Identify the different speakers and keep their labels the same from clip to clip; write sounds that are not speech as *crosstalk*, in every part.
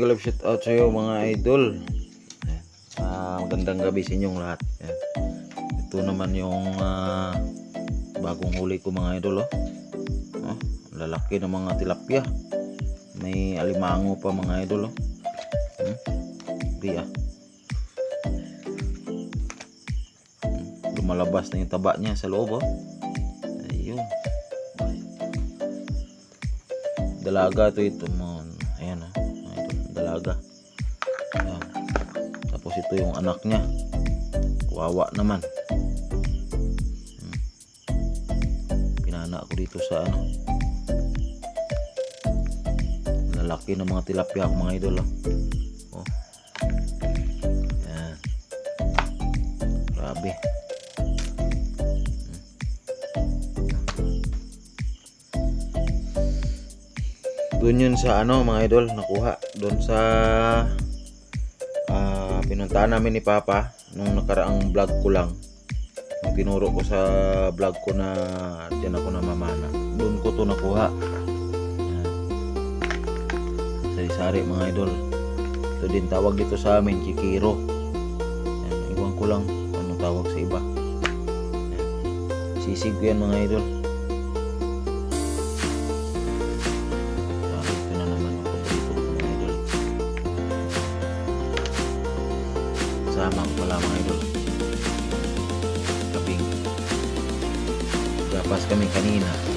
Speaker 1: mega love shout out sa iyo mga idol. Ah, magandang gabi sa inyong lahat. Ayan. Ito naman yung ah, bagong huli ko mga idol oh. Oh, lalaki ng mga tilapia. May alimango pa mga idol oh. Hmm? Di ah. Hmm, Lumalabas na yung taba niya sa loob oh. Ayun. Dalaga to ito mo. Dalaga. Ayan. Tapos ito yung anak niya. Kawawa naman. Hmm. Pinana ko dito sa ano. Lalaki ng mga tilapia mga idol oh. Oh. Ayan. Grabe. Doon yun sa ano mga idol nakuha. Doon sa ah, pinuntahan namin ni Papa nung nakaraang vlog ko lang. Nung tinuro ko sa vlog ko na diyan ako namamana. Doon ko to nakuha. Sari-sari mga idol. Ito din tawag dito sa amin kikiro Yan, iwan ko lang anong tawag sa iba. Yan. sisig ko yan mga idol Ko pala mga idol. Kabing. Gapas kami kanina.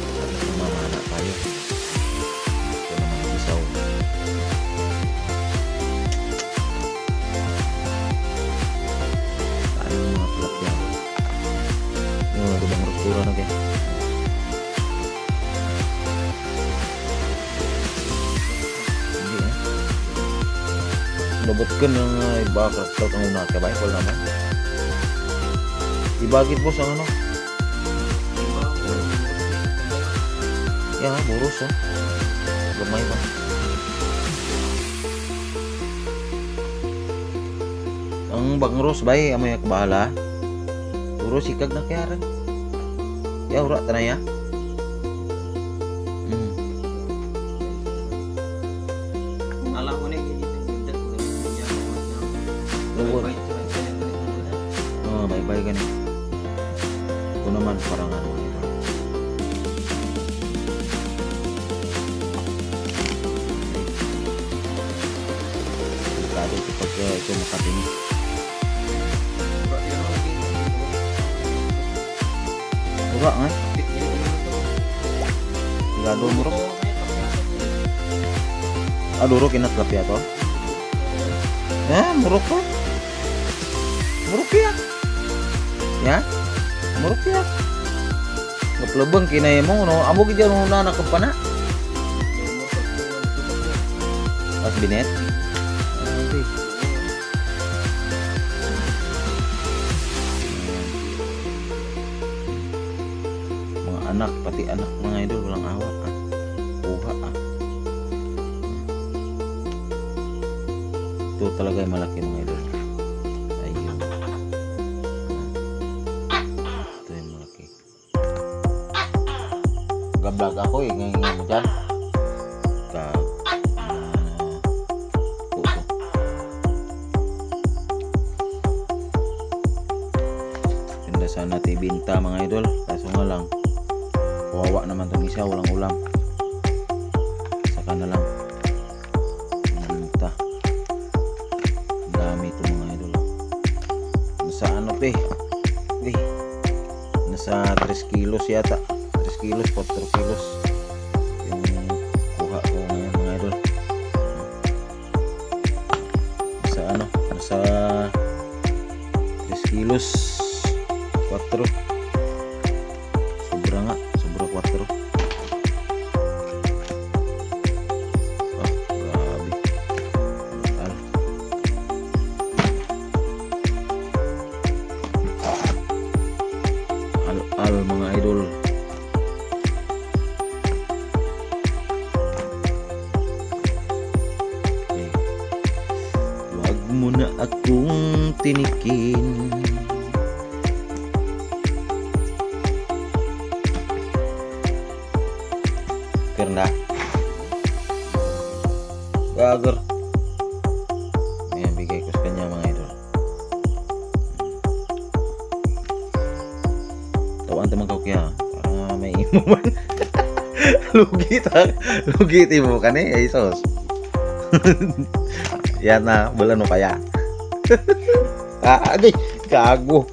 Speaker 1: Lubot ka ng uh, iba karakter kang una ka ba? Wala naman. Ibagit boss ang ano? Yan, buros oh. Gamay ba? Ang bangros ba eh, amay kabahala. Buros ikag na kaya rin. Ya, ura tanay ah. Ura nga, delikado mo rin. Ah, duro kinatlapya to? Eh, murok ko. Murok ya. Ya? Murok ya. Ngaplabang kinaya mo, no? Amo kita nung nanak pa na. Pas binet. Ay, anak, pati anak mga idol, walang awa ah. Kuha ah. Ito talaga yung malaki mga idol. Ayun. Ito yung malaki. Gablog ako eh, ngayon nga mo dyan. Ah. Ganda sana tibinta mga idol. Kaso nga lang, kawawa naman tong isa, walang ulam. Saka na lang. Dami mga idol. Nasa ano pe? Uy. Nasa 3 kilos yata. 3 kilos, 4 kilos. Yung kuha ko ngayon mga idol. Nasa ano? Nasa 3 kilos. 4. फिरना गाजर teman kau kaya parang may imo man. Lugi lu lugi ti mo kani na ah di
Speaker 2: gago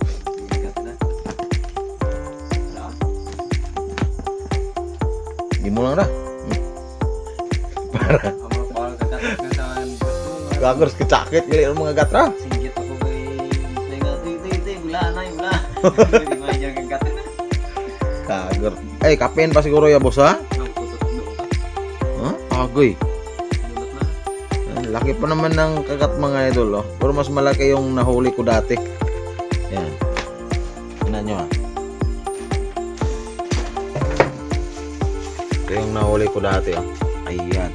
Speaker 2: sa gusto nga.
Speaker 1: gago ras kecakit gali ang mga gatra.
Speaker 2: Singgit ako kay Tay nga, Tay, Tay, Tay, wala na, wala. Hindi mo yung gagat na.
Speaker 1: Gago. Eh, kapen pa siguro ya boss ha? Ha? Agoy.
Speaker 2: Na.
Speaker 1: Laki pa naman ng kagat mga idol, oh. Pero mas malaki yung nahuli ko dati. Yan. Tingnan nyo, ah. Ito yung nahuli ko dati, oh. Ayan.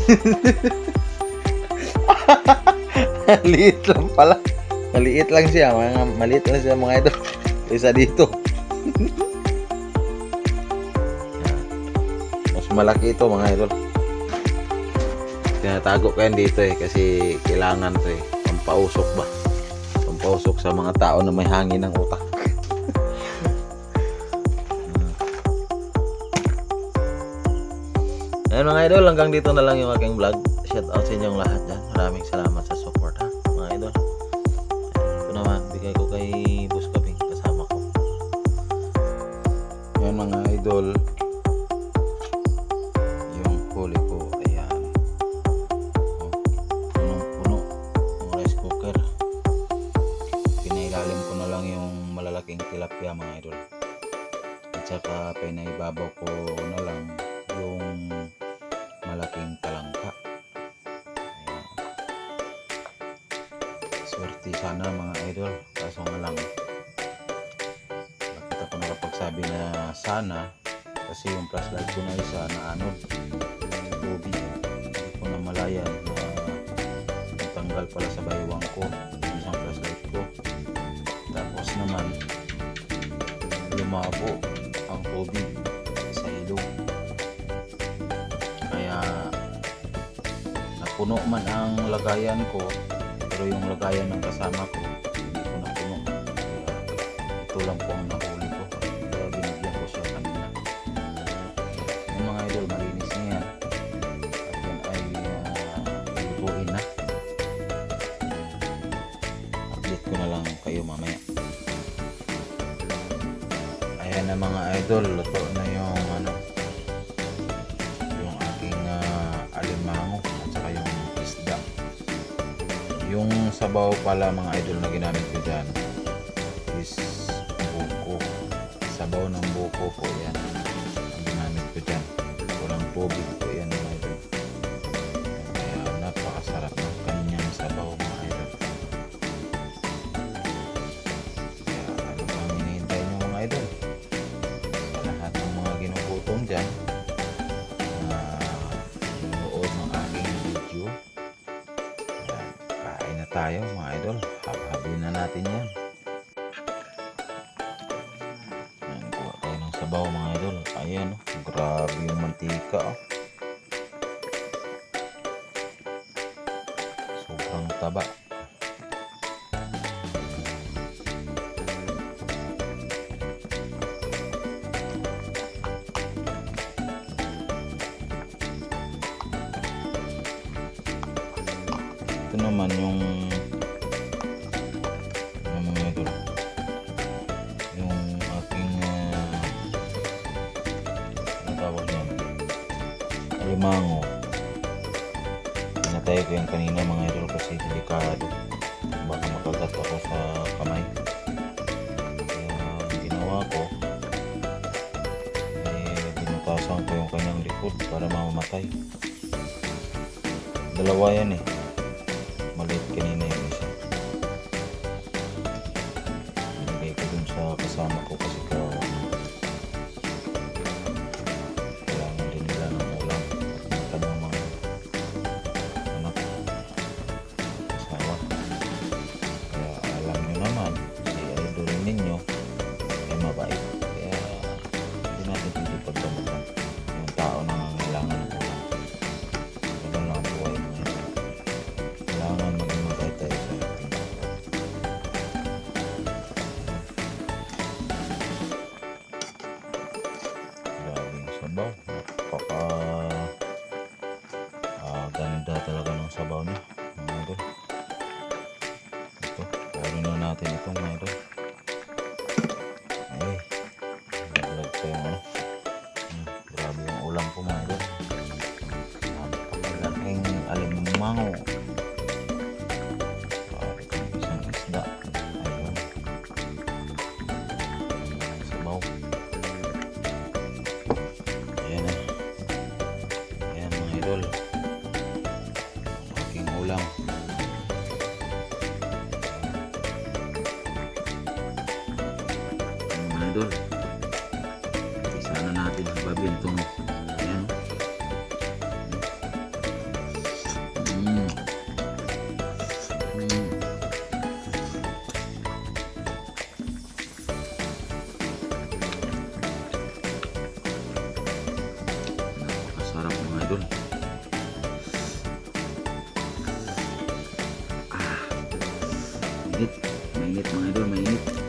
Speaker 1: *laughs* Maliit lang pala. Maliit lang siya, mga maliit lang siya mga idol. Isa dito. *laughs* Mas malaki ito mga idol tinatago ko yan dito eh kasi kailangan to eh pampausok ba pampausok sa mga tao na may hangin ng utak Ayan mga idol, hanggang dito na lang yung aking vlog. Shout out sa inyong lahat dyan. Maraming salamat sa support ha, mga idol. Ayan, Ito naman, bigay ko kay Boss kasama ko. Ayan mga idol, Swerte sana mga idol. Kaso nga lang, bakit ako nakapagsabi na sana? Kasi yung flashlight ko na isa na anod tubig hindi ko na malayan na natanggal pala sa baywang ko yung isang flashlight ko. Tapos naman lumabo ang tubig sa ilong. Kaya napuno man ang lagayan ko pero yung lagayan ng kasama ko hindi ko kaya ito lang po ang nahuli ko. Kaya binigyan ko siya kanina. Yung mga idol malinis na yan. At yan ay uh, ilubuhin na. Update ko na lang kayo mamaya. Ayan na mga idol luto na yung ano yung aking uh, alimango yung sabaw pala mga idol na ginamit ko dyan is buko. Sabaw ng buko po yan. Ang ginamit ko dyan. Walang tubig mantika oh. sobrang taba alimango pinatay ko yan kanina mga idol kasi delikado. Baka makagat ako sa kamay. Kaya ang ginawa ko eh binutasan ko yung kanyang likod para mamamatay. Dalawa yan eh. Maliit kanina yung isa. Nilagay ko dun sa kasama ko kasi ka kung isang isda. Ayun. Sabaw. Ayan na. Ayan mga idol. Aking ulam. Ayan, mga idol. Isa na natin ang babintong. Mainit. Mainit mga idol, mainit.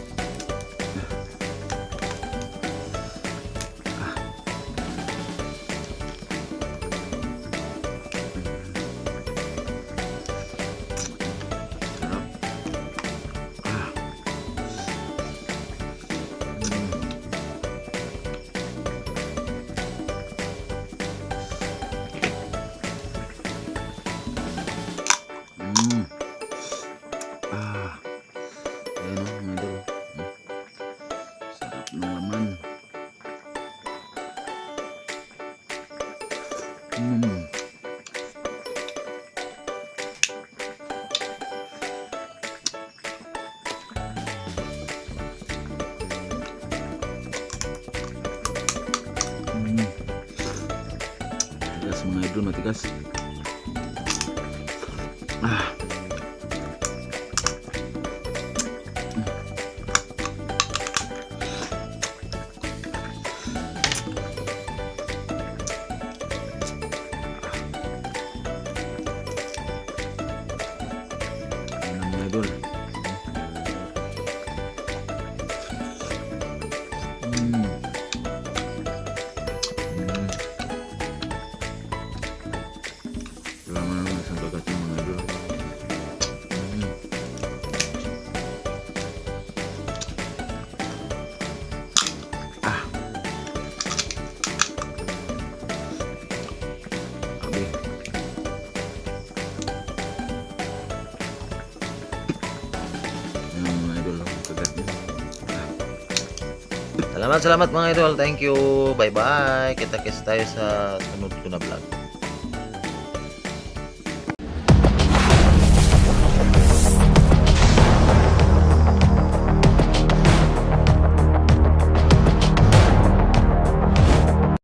Speaker 1: Matigas mga Salamat, salamat mga idol. Thank you. Bye-bye. Kita-kits tayo sa sunod ko na vlog.